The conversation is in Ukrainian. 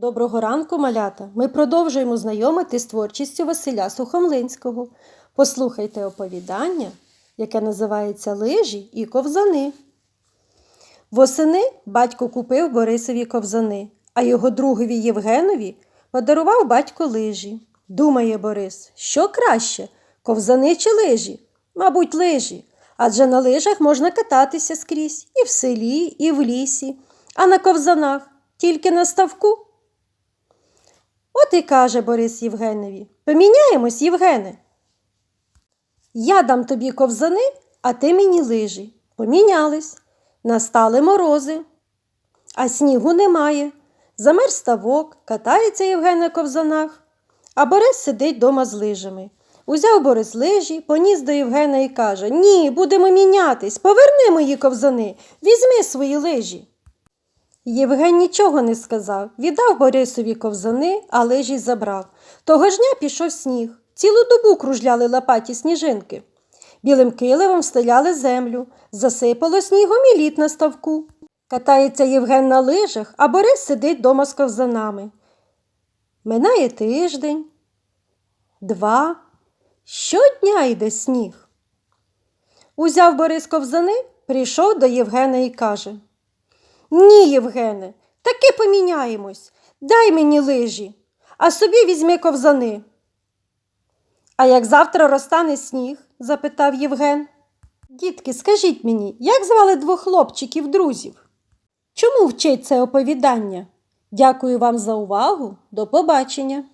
Доброго ранку, малята! Ми продовжуємо знайомити з творчістю Василя Сухомлинського. Послухайте оповідання, яке називається Лижі і ковзани. Восени батько купив Борисові ковзани, а його другові Євгенові подарував батько лижі. Думає Борис, що краще ковзани чи лижі? Мабуть, лижі. Адже на лижах можна кататися скрізь і в селі, і в лісі, а на ковзанах тільки на ставку. І каже Борис Євгенові Поміняємось, Євгене. Я дам тобі ковзани, а ти мені лижі. Помінялись. Настали морози, а снігу немає. Замерз ставок, катається Євген на ковзанах, а Борис сидить дома з лижами. Узяв Борис лижі, поніс до Євгена і каже Ні, будемо мінятись, поверни мої ковзани, візьми свої лижі. Євген нічого не сказав, віддав Борисові ковзани, а лижі забрав. Того ж дня пішов сніг. Цілу добу кружляли лопаті сніжинки. Білим килимом стеляли землю, засипало снігом і лід на ставку. Катається Євген на лижах, а Борис сидить дома з ковзанами. Минає тиждень, два. Щодня йде сніг. Узяв Борис ковзани, прийшов до Євгена і каже Ні, Євгене, таки поміняємось. Дай мені лижі, а собі візьми ковзани. А як завтра розтане сніг? запитав Євген. Дітки, скажіть мені, як звали двох хлопчиків друзів? Чому вчить це оповідання? Дякую вам за увагу. До побачення!